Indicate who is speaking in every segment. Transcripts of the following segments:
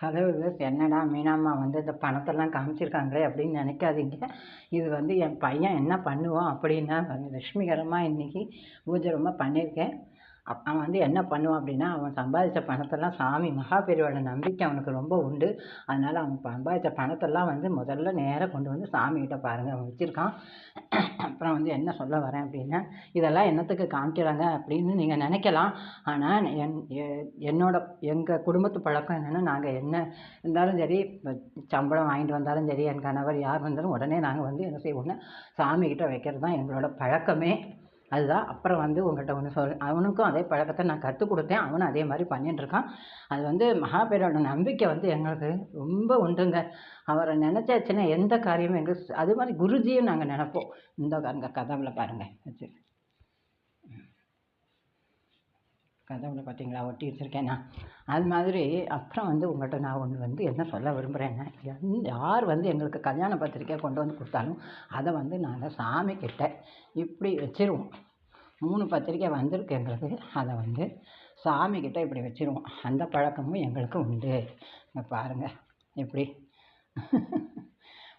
Speaker 1: Hello விவஸ் என்னடா மீனாம்மா வந்து இந்த பணத்தெல்லாம் காமிச்சிருக்காங்களே அப்படின்னு நினைக்காதீங்க. இது வந்து என் பையன் என்ன பண்ணுவான் அப்படின்னா லட்சுமிகரமாக இன்றைக்கி பூஜை ரொம்ப பண்ணியிருக்கேன். அவன் வந்து என்ன பண்ணுவான் அப்படின்னா அவன் சம்பாதித்த பணத்தெல்லாம் சாமி மகா நம்பிக்கை அவனுக்கு ரொம்ப உண்டு. அதனால் அவன் சம்பாதித்த பணத்தெல்லாம் வந்து முதல்ல நேராக கொண்டு வந்து சாமிகிட்ட பாருங்கள் அவன் வச்சுருக்கான். அப்புறம் வந்து என்ன சொல்ல வரேன் அப்படின்னா இதெல்லாம் என்னத்துக்கு காமிக்கிறாங்க அப்படின்னு நீங்கள் நினைக்கலாம். ஆனால் என் என்னோட எங்கள் குடும்பத்து பழக்கம் என்னென்னா நாங்கள் என்ன இருந்தாலும் சரி சம்பளம் வாங்கிட்டு வந்தாலும் சரி என் கணவர் யார் வந்தாலும் உடனே நாங்கள் வந்து என்ன செய்வோம்னா சாமிகிட்ட வைக்கிறது தான் எங்களோட பழக்கமே. அதுதான். அப்புறம் வந்து உங்கள்கிட்ட ஒன்று சொல் அவனுக்கும் அதே பழக்கத்தை நான் கற்றுக் கொடுத்தேன். அவனும் அதே மாதிரி பண்ணிட்டுருக்கான் அது வந்து மகாபேரோட நம்பிக்கை வந்து எங்களுக்கு ரொம்ப உண்டுங்க. அவரை நினச்சாச்சுன்னா எந்த காரியமும் எங்களுக்கு அது மாதிரி குருஜியும் நாங்கள் நினப்போம். இந்த அங்கே கதவில் பாருங்கள் வச்சு கதவில் பார்த்தீங்களா ஒட்டி வச்சுருக்கேன்? நான் அது மாதிரி அப்புறம் வந்து உங்கள்கிட்ட நான் ஒன்று வந்து என்ன சொல்ல விரும்புகிறேன்னா எந் யார் வந்து எங்களுக்கு கல்யாண பத்திரிக்கை கொண்டு வந்து கொடுத்தாலும் அதை வந்து நாங்கள் சாமி இப்படி வச்சுருவோம். மூணு பத்திரிக்கை வந்திருக்கு எங்களுக்கு அதை வந்து சாமி இப்படி வச்சிருவோம். அந்த பழக்கமும் எங்களுக்கு உண்டு. இங்கே பாருங்கள் இப்படி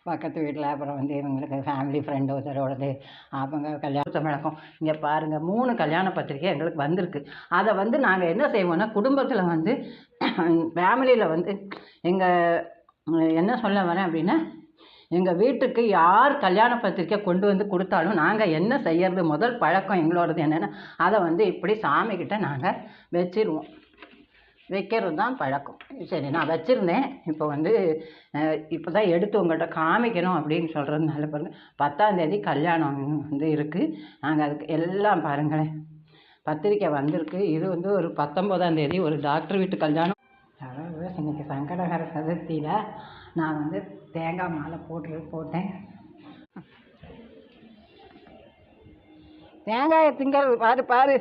Speaker 1: பக்கத்து வீட்டில் அப்புறம் வந்து இவங்களுக்கு ஃபேமிலி ஃப்ரெண்டு ஒருத்தரோடது அவங்க கல்யாண வழக்கம் இங்கே பாருங்கள் மூணு கல்யாண பத்திரிக்கை எங்களுக்கு வந்திருக்கு. அதை வந்து நாங்கள் என்ன செய்வோம்னா குடும்பத்தில் வந்து ஃபேமிலியில் வந்து எங்கள் என்ன சொல்ல வரேன் அப்படின்னா எங்கள் வீட்டுக்கு யார் கல்யாண பத்திரிக்கை கொண்டு வந்து கொடுத்தாலும் நாங்கள் என்ன செய்யறது முதல் பழக்கம் எங்களோடது என்னென்னா அதை வந்து இப்படி சாமிக்கிட்ட நாங்கள் வச்சிருவோம். வைக்கிறது தான் பழக்கம். சரி நான் வச்சுருந்தேன். இப்போ வந்து இப்போ தான் எடுத்து உங்கள்கிட்ட காமிக்கணும் அப்படின்னு சொல்கிறதுனால பாருங்கள் பத்தாந்தேதி கல்யாணம் வந்து இருக்குது நாங்கள் அதுக்கு எல்லாம் பாருங்களேன். பத்திரிக்கை வந்திருக்கு. இது வந்து ஒரு பத்தொம்போதாம் தேதி ஒரு டாக்டர் வீட்டு கல்யாணம். இன்னைக்கு சங்கடகர சதுர்த்தியில் நான் வந்து தேங்காய் மாலை போட்டு போட்டேன். தேங்காயை திங்கிறது பாரு பாரு.